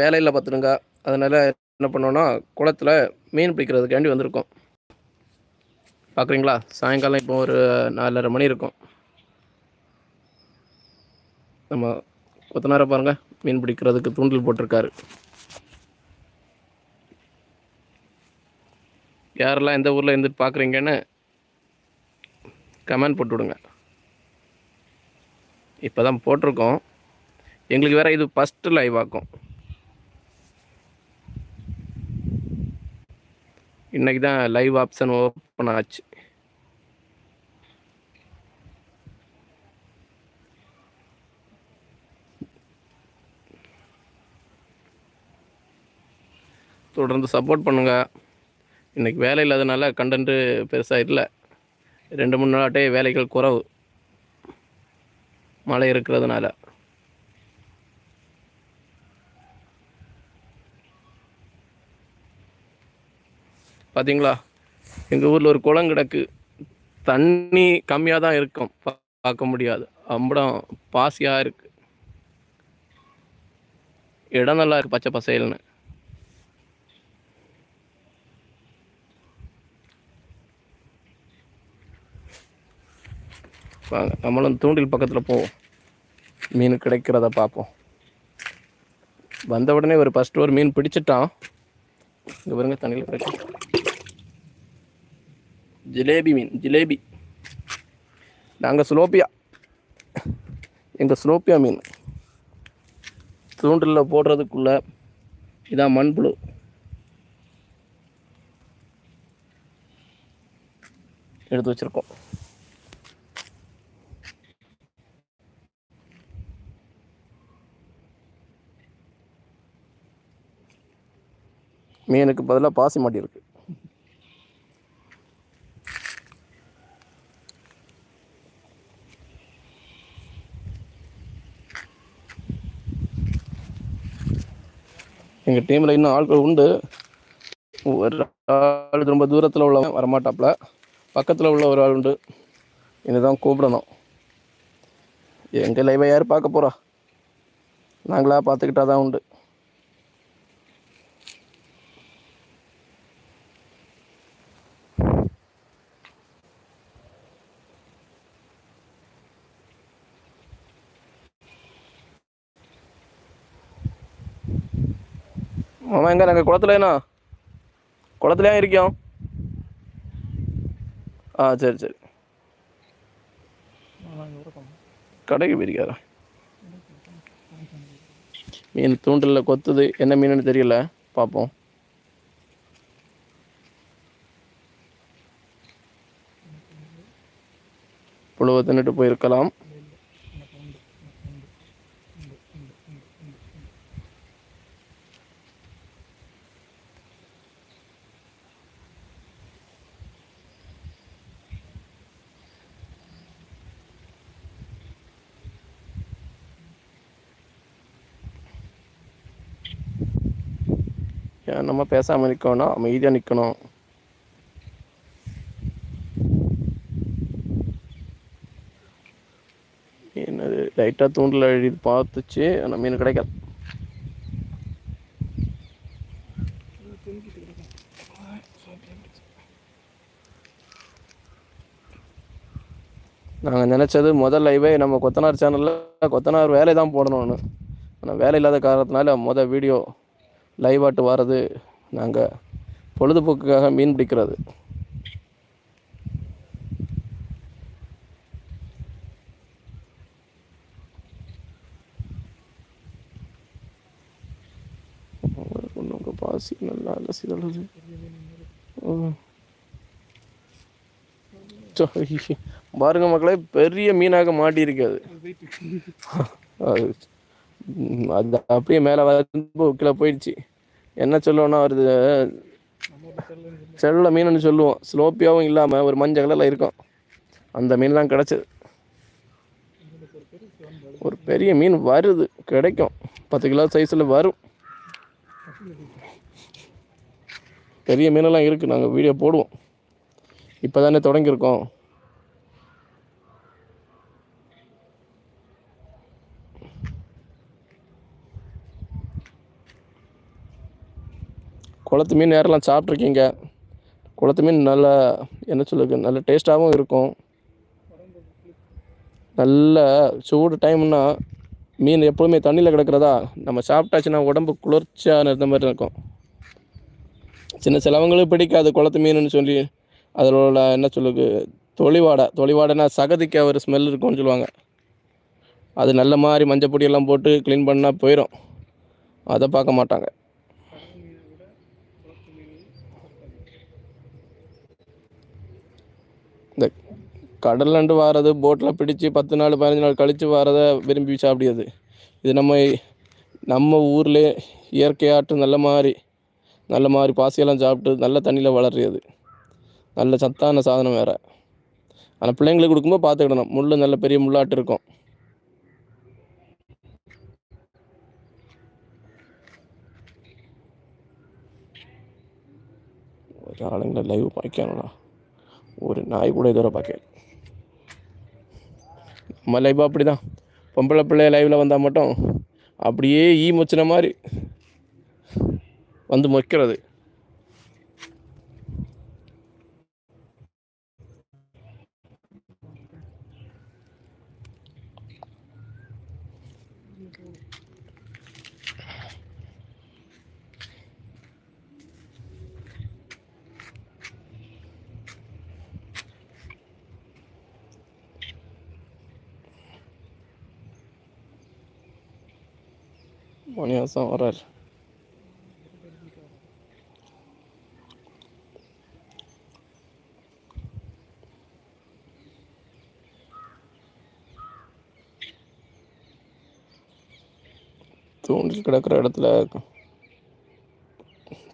வேலையில் பார்த்துருங்க அதனால் என்ன பண்ணோன்னா குளத்தில் மீன் பிடிக்கிறதுக்காண்டி வந்திருக்கோம். பார்க்குறீங்களா சாயங்காலம் இப்போ ஒரு நாலரை மணி இருக்கும். நம்ம கொத்தனாரை பாருங்கள் மீன் பிடிக்கிறதுக்கு தூண்டில் போட்டிருக்காரு. யாரெல்லாம் எந்த ஊரில் இருந்து பார்க்குறீங்கன்னு கமெண்ட் போட்டு விடுங்க. இப்போ தான் போட்டிருக்கோம். எங்களுக்கு வேறு இது ஃபஸ்ட்டு லைவ் ஆக்கும். இன்றைக்கி தான் லைவ் ஆப்ஷன் ஓப்பன் ஆச்சு. தொடர்ந்து சப்போர்ட் பண்ணுங்கள் இன்றைக்கி வேலை இல்லாதனால கண்டென்ட்டு பெருசாக இல்லை ரெண்டு மூணு நாளாட்டே வேலைகள் குறவு. மழை இருக்கிறதுனால. பார்த்தீங்களா எங்கள் ஊரில் ஒரு குளம் கிடக்கு. தண்ணி கம்மியாக தான் இருக்கும். பார்க்க முடியாது. அம்படம் பாசியாக இருக்கு. இடம் நல்லா இருக்கு பச்சை பசேல்னு. வாங்க நம்மளும் தூண்டில் பக்கத்தில் போவோம். மீன் கிடைக்கிறத பார்ப்போம். வந்த உடனே ஒரு ஃபஸ்ட்டு ஒரு மீன் பிடிச்சிட்டான். இங்கே பாருங்க தண்ணியில் கிடைக்கும். ஜிலேபி மீன் ஜிலேபி. நாங்கள் ஸ்லோப்பியா எங்கள் ஸ்லோப்பியா மீன். தூண்டில் போடுறதுக்குள்ள இதான் மண்புழு எடுத்து வச்சுருக்கோம். மீனுக்கு பதிலாக பாசி மாட்டி இருக்குது எங்கள் டீமில் இன்னும் ஆட்கள் உண்டு. ஒரு ஆள் ரொம்ப தூரத்தில் உள்ளவன் வரமாட்டாப்புல பக்கத்தில் உள்ள ஒரு ஆள் உண்டு. இதுதான் கூப்பிடணும். எங்கள் லைவை யார் பார்க்க போகிறா நாங்களா பார்த்துக்கிட்டா தான் உண்டு. மாமா எங்கே நாங்கள் குளத்துலண்ணா குளத்துலையா இருக்கோம் ஆ சரி சரி. கடைக்கு போயிருக்காரா மீன் தூண்டில் கொத்துது. என்ன மீனுன்னு தெரியல. பார்ப்போம் புழுவை தின்னுட்டு போயிருக்கலாம். நம்ம பேசாமல் நிற்கணும்னா அமைதியாக நிற்கணும் என்னது? லைட்டாக தூண்டில் எழுதி பார்த்துச்சு. ஆனால் மீன் கிடைக்காது நாங்கள் நினச்சது முதல் லைவே நம்ம கொத்தனார் சேனலில் கொத்தனார் வேலை தான் போடணும்னு. ஆனால் வேலை இல்லாத காரணத்தினால மொதல் வீடியோ லைவ் ஆட்டு வர்றது நாங்கள் பொழுதுபோக்குக்காக மீன் பிடிக்கிறது. பாசி நல்லா அலசி ஐயோ. பாருங்க மக்களே பெரிய மீனாக மாட்டியிருக்காது அது அது அப்படியே மேலே வந்து கீழே போயிடுச்சு. என்ன சொல்லுவோம்னா வருது? செல்ல மீனுன்னு சொல்லுவோம். ஸ்லோப்பியாவும் இல்லாமல் ஒரு மஞ்சள் கலரில் இருக்கும். அந்த மீன் தான் கிடச்சிது. ஒரு பெரிய மீன் வருது. கிடைக்கும். பத்து கிலோ சைஸில் வரும். பெரிய மீனெல்லாம் இருக்குது நாங்கள் வீடியோ போடுவோம். இப்போ தானே தொடங்கியிருக்கோம். குளத்து மீன் நேரெல்லாம் சாப்பிட்ருக்கீங்க. குளத்து மீன் நல்லா என்ன சொல்லுது நல்ல டேஸ்ட்டாகவும் இருக்கும். நல்ல சூடு டைம்னா மீன் எப்போவுமே தண்ணியில் கிடக்கிறதா? நம்ம சாப்பிட்டாச்சுன்னா உடம்பு குளிர்ச்சியாக இருந்த மாதிரி இருக்கும். சின்ன சிலவங்களுக்கு பிடிக்காது குளத்து மீனுன்னு சொல்லி. அதில் உள்ள என்ன சொல்லுது தொளிவாடை தொளிவாடைனா சகதிக்க ஒரு ஸ்மெல் இருக்கும்னு சொல்லுவாங்க. அது நல்ல மாதிரி மஞ்சள் பொடியெல்லாம் போட்டு க்ளீன் பண்ணால் போயிடும் அதை பார்க்க மாட்டாங்க. இந்த கடல்லண்டு வாரது போட்டில் பிடிச்சி பத்து நாள் பதினஞ்சு நாள் கழித்து வாரதை விரும்பி சாப்பிடுது இது நம்ம நம்ம ஊர்லேயே இயற்கையாட்டு நல்ல மாதிரி நல்ல மாதிரி பாசியெல்லாம் சாப்பிட்டு நல்ல தண்ணியில் வளர்றது நல்ல சத்தான சாதனம் வேறு. ஆனால் பிள்ளைங்களுக்கு கொடுக்கும்போது பார்த்துக்கிடணும் முள் நல்ல பெரிய முள்ளாட்டு இருக்கும். ஒரு ஆளுங்களை லைவ் பாய்க்கணும்டா ஒரு நாய் கூட இதுவரை பார்க்கல. நம்ம லைஃபாக அப்படி தான் பொம்பளை பிள்ளை லைவில் வந்தால் மட்டும் அப்படியே ஈ மொச்சின மாதிரி வந்து மொக்கிறது மணியாசம் வரார் தூண்டில் கிடக்கிற இடத்துல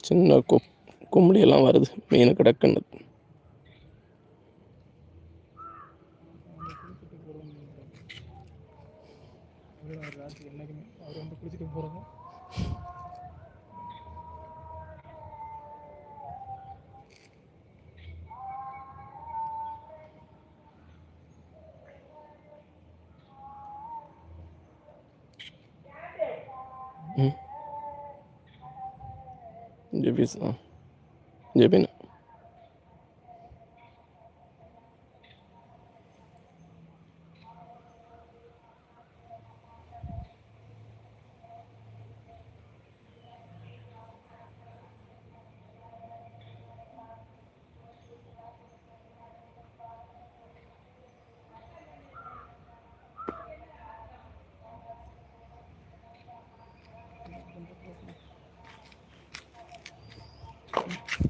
சின்ன கொ கும்படியெல்லாம் வருது. மீன் கிடக்குன்னு. Bakalım.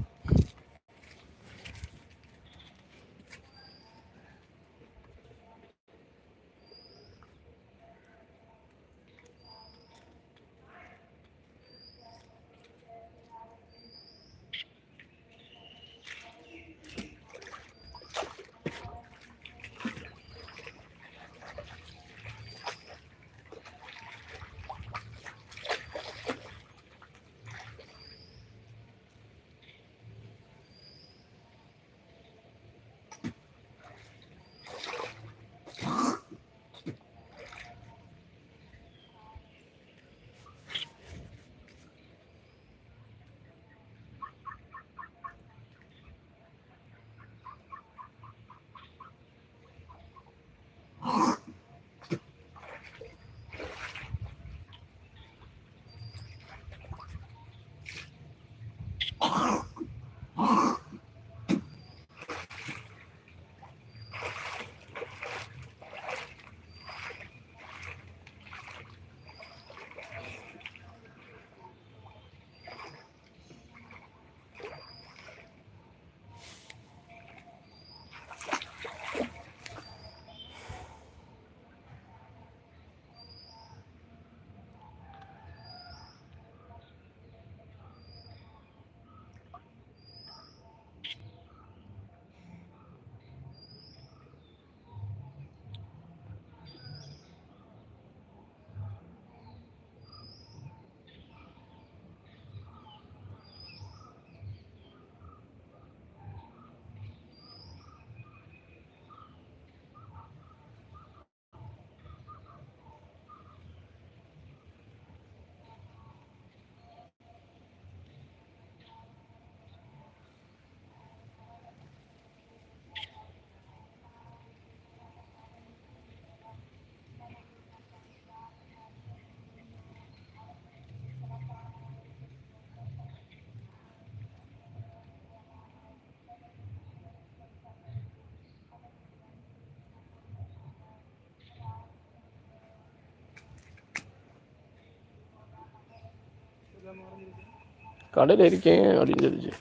கடையில் இருக்கேன் அப்படின்னு சொல்லிச்சு.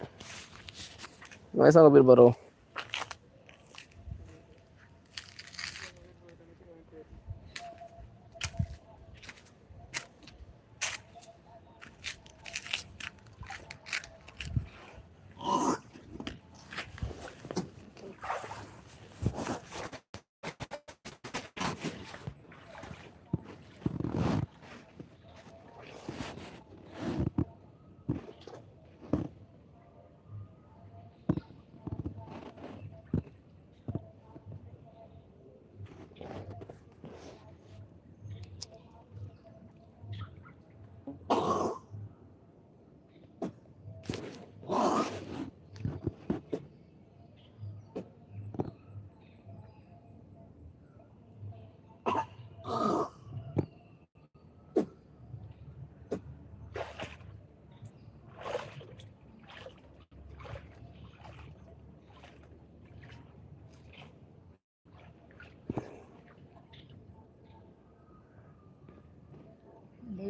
வயசாக போயிருப்பாரோ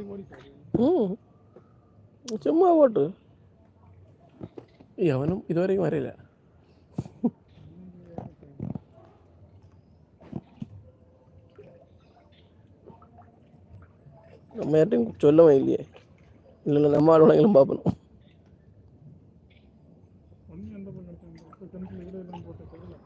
ம் சும்மா ஓட்டு எவனும் இதுவரைக்கும் வரையில நம்ம யார்ட்டையும் சொல்லவும் இல்லையே இல்லை இல்லை நம்ம ஆளுநர்களும் பார்க்கணும் ஒன்றும் எந்த பண்ண இப்போ டென்த்தில் இதில் எல்லாம் போட்ட தெரியல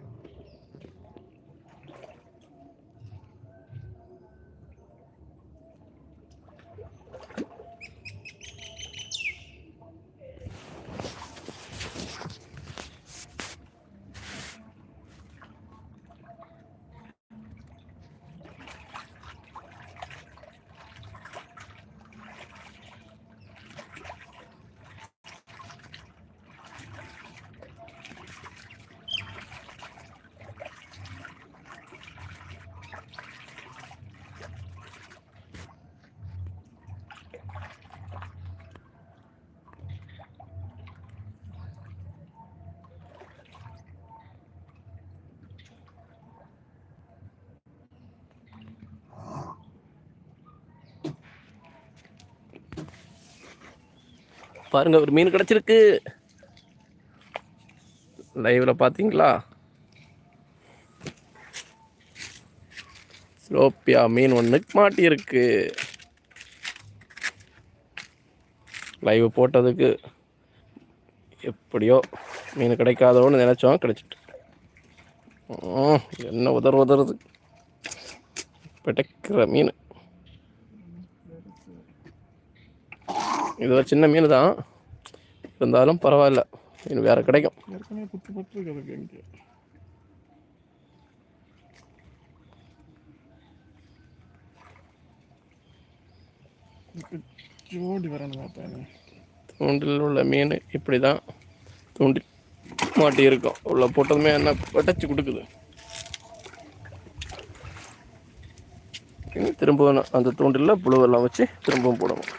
பாருங்க ஒரு மீன் கிடச்சிருக்கு. லைவில் பார்த்தீங்களா ஸ்லோப்பியா மீன் ஒன்று மாட்டியிருக்கு. லைவ் போட்டதுக்கு எப்படியோ மீன் கிடைக்காதோன்னு நினச்சோம் கிடச்சிட்டு. என்ன உதர் உதறது. பிடைக்கிற மீன். இது ஒரு சின்ன மீன் தான். இருந்தாலும் பரவாயில்ல. மீன் வேறு கிடைக்கும். தூண்டில் உள்ள மீன் இப்படி தான் தூண்டில் மாட்டி இருக்கும் உள்ள போட்டதுமே என்ன பட்டச்சு கொடுக்குது. திரும்பவும் அந்த தூண்டிலில் புழுவெல்லாம் வச்சு திரும்பவும் போடணும்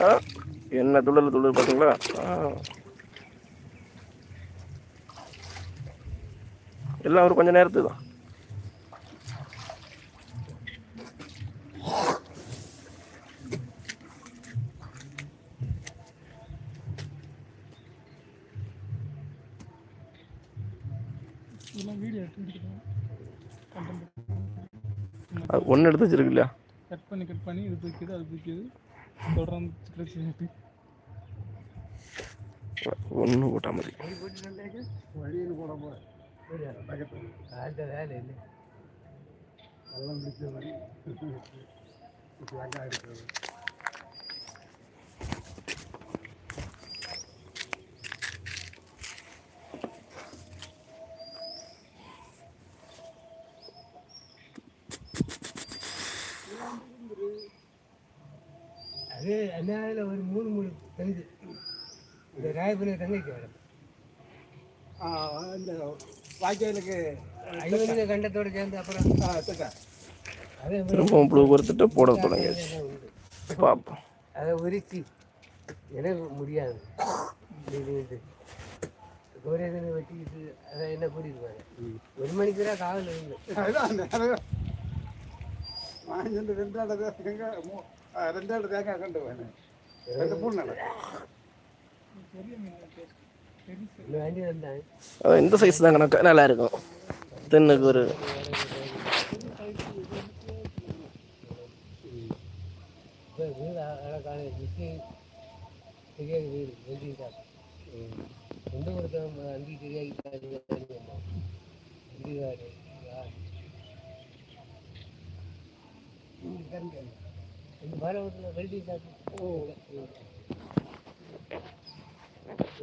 ஆ, என்ன துள்ளல் துள்ளல் பார்த்தீங்களா எல்லாம் ஒரு கொஞ்ச நேரத்துக்கு தான். ஒன்று எடுத்து வச்சிருக்கு இல்லையா? கட் பண்ணி கட் பண்ணி இது தூக்கிது அது தூக்கிது தொடர்ந்து கிடச்சி ஒன்றும் போட்டா மாதிரி வழியில் போட போகிறேன் பக்கத்தில் வேலை இல்லை எல்லாம் பிடிச்ச போட்டால் மதி. அது என்ன ஒரு மூணு மூணு தெரிஞ்சு இந்த ராயபுரம் தங்கச்சி வேணும் இந்த வாய்க்காலுக்கு ஐவனுங்க கண்டத்தோடு சேர்ந்து அப்புறம் அதே மாதிரி திரும்பவும் புழு கொடுத்துட்டு போட தொடங்கியாச்சு. பார்ப்போம் அதை உரிச்சு எனக்கு முடியாது. இது இது ஒரே இதுன்னு வெட்டிக்கிட்டு அதை என்ன கூட்டிட்டு ஒரு மணிக்கு தான் காவல் இருந்து. வாங்கிட்டு ஆ, ரெண்டாவது தேங்காய் கொண்டு போனேன். ரெண்டு மூணு நாள் பெரிய இந்த சைஸ் தான் கணக்கு. நல்லா இருக்கும் தென்னுக்கு ஒரு இப்போ வீடு அழகான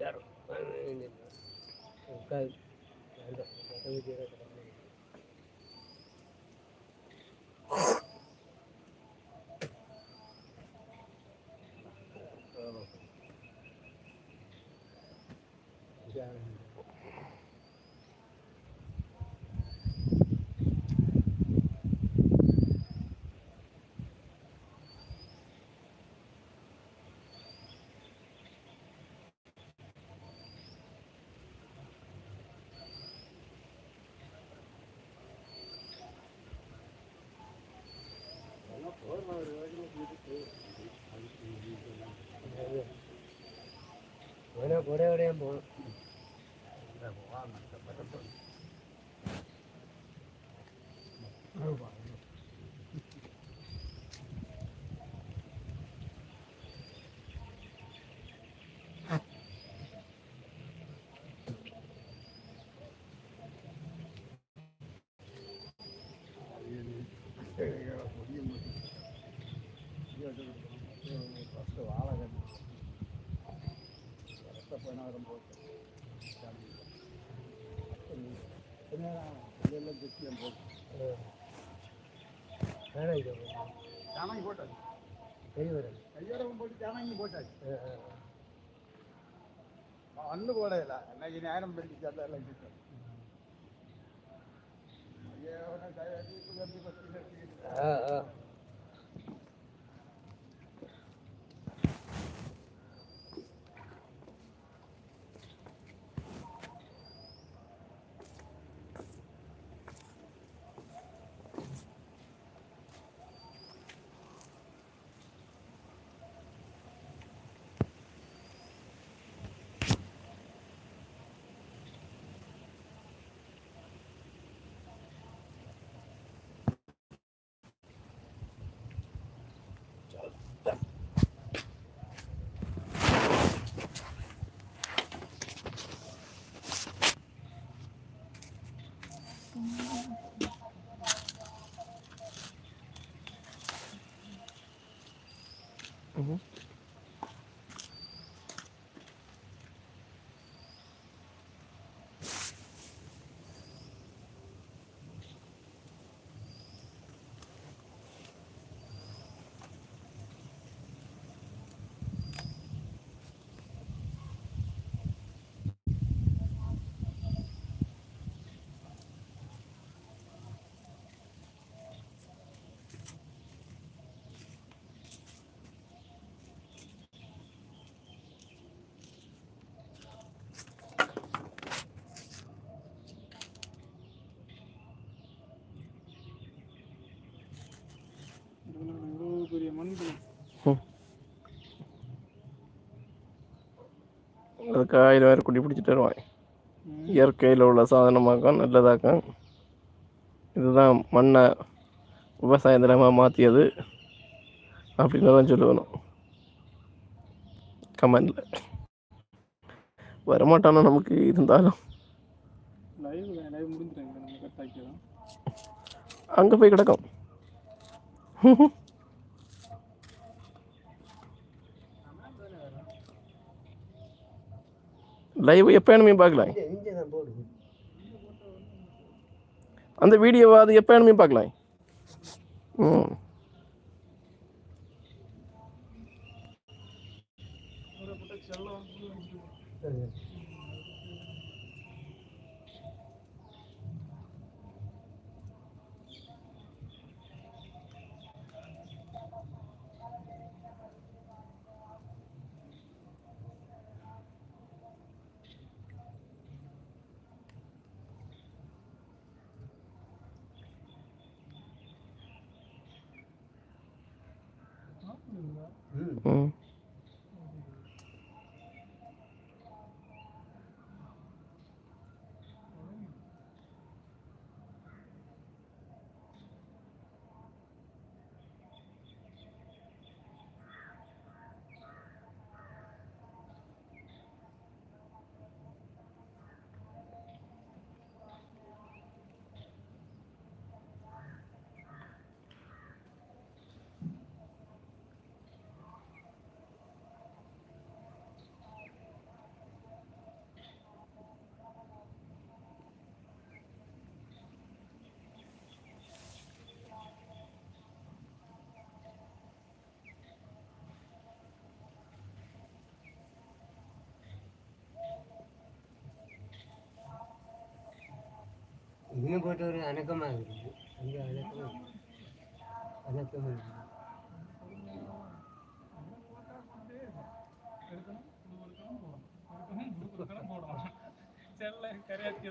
ಯಾರು இது தெரிஞ்சுக்க மாட்டேங்குது என்ன ஃபஸ்ட்டு வாழை கட்டி கட்டு பயணம் போட்டு எல்லாம் கெட்டியம் போட்டு வேணாம் இது போட்டாச்சு சரி கையோரம் போட்டு ஜானகி போட்டாச்சு அண்ணு இல்லை அன்னைக்கு நேரம் பிடிச்சி அதெல்லாம் கிட்டோம் ஐயோ கையாட்டி வந்து ஆ ஆ. Mm-hmm. அதுக்கு ஆயிரம் பேர் குடி பிடிச்சிட்டு வருவான். இயற்கையில் உள்ள சாதனமாக்கம் நல்லதாக்கம். இதுதான் மண்ணை விவசாய நிலமாக மாற்றியது அப்படின்னு தான் சொல்லணும். கமெண்டில். வரமாட்டானோ நமக்கு இருந்தாலும். அங்கே போய் கிடக்கும். லைவ் எப்போ வேணுமே பார்க்கலாம். அந்த வீடியோவை அது எப்போ வேணுமே பார்க்கலாம். ம் சரி. ம் ம் இன்னும் போட்டு ஒரு அணக்கமாக இருக்குது. அங்கே அணக்கமாக அணக்கமாக இருக்குது. செல்ல கரையாக்கி